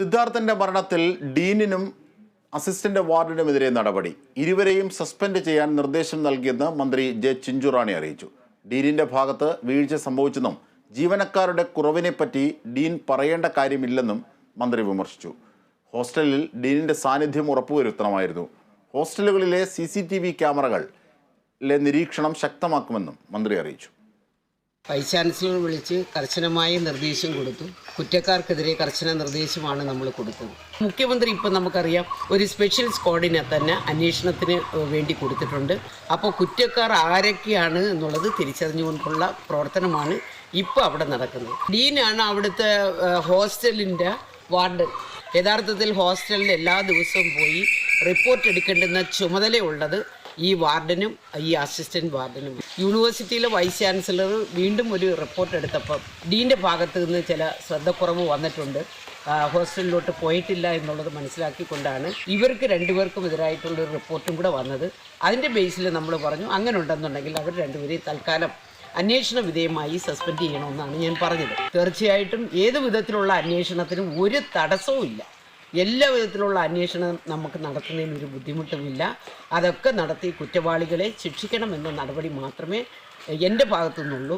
സിദ്ധാർത്ഥന്റെ മരണത്തിൽ ഡീനിനും അസിസ്റ്റന്റ് വാർഡിനുമെതിരെ നടപടി. ഇരുവരെയും സസ്പെൻഡ് ചെയ്യാൻ നിർദ്ദേശം നൽകിയെന്ന് മന്ത്രി ജെ ചിഞ്ചുറാണി അറിയിച്ചു. ഡീനിന്റെ ഭാഗത്ത് വീഴ്ച സംഭവിച്ചെന്നും ജീവനക്കാരുടെ കുറവിനെപ്പറ്റി ഡീൻ പറയേണ്ട കാര്യമില്ലെന്നും മന്ത്രി വിമർശിച്ചു. ഹോസ്റ്റലിൽ ഡീനിന്റെ സാന്നിധ്യം ഉറപ്പുവരുത്തണമായിരുന്നു. ഹോസ്റ്റലുകളിലെ സി ക്യാമറകളിലെ നിരീക്ഷണം ശക്തമാക്കുമെന്നും മന്ത്രി അറിയിച്ചു. വൈസ് വിളിച്ച് കർശനമായ നിർദ്ദേശം കൊടുത്തു. കുറ്റക്കാർക്കെതിരെ കർശന നിർദ്ദേശമാണ് നമ്മൾ കൊടുത്തത്. മുഖ്യമന്ത്രി ഇപ്പം നമുക്കറിയാം ഒരു സ്പെഷ്യൽ സ്ക്വാഡിനെ തന്നെ അന്വേഷണത്തിന് വേണ്ടി കൊടുത്തിട്ടുണ്ട്. അപ്പോൾ കുറ്റക്കാർ ആരൊക്കെയാണ് എന്നുള്ളത് തിരിച്ചറിഞ്ഞുകൊണ്ടുള്ള പ്രവർത്തനമാണ് ഇപ്പോൾ അവിടെ നടക്കുന്നത്. ഡീനാണ് അവിടുത്തെ ഹോസ്റ്റലിന്റെ വാർഡ് യഥാർത്ഥത്തിൽ ഹോസ്റ്റലിൽ എല്ലാ ദിവസവും പോയി റിപ്പോർട്ട് എടുക്കേണ്ടുന്ന ചുമതലയുള്ളത് ഈ വാർഡനും ഈ അസിസ്റ്റന്റ് വാർഡനും യൂണിവേഴ്സിറ്റിയിലെ വൈസ് ചാൻസലർ വീണ്ടും ഒരു റിപ്പോർട്ട് എടുത്തപ്പം ഡീന്റെ ഭാഗത്ത് നിന്ന് ചില ശ്രദ്ധക്കുറവ് വന്നിട്ടുണ്ട്. ഹോസ്റ്റലിലോട്ട് പോയിട്ടില്ല എന്നുള്ളത് മനസ്സിലാക്കിക്കൊണ്ടാണ് ഇവർക്ക് രണ്ടുപേർക്കും എതിരായിട്ടുള്ള ഒരു റിപ്പോർട്ടും കൂടെ വന്നത്. അതിന്റെ ബേസിൽ നമ്മൾ പറഞ്ഞു അങ്ങനെ ഉണ്ടെന്നുണ്ടെങ്കിൽ അവർ രണ്ടുപേരെയും തൽക്കാലം അന്വേഷണ വിധേയമായി സസ്പെൻഡ് ചെയ്യണമെന്നാണ് ഞാൻ പറഞ്ഞത്. തീർച്ചയായിട്ടും ഏത് വിധത്തിലുള്ള അന്വേഷണത്തിനും ഒരു തടസ്സവും ഇല്ല എല്ലാ വിധത്തിലുള്ള അന്വേഷണം നമുക്ക് നടത്തുന്നതിന് ഒരു ബുദ്ധിമുട്ടുമില്ല. അതൊക്കെ നടത്തി കുറ്റവാളികളെ ശിക്ഷിക്കണമെന്ന നടപടി മാത്രമേ എന്റെ ഭാഗത്തു നിന്നുള്ളൂ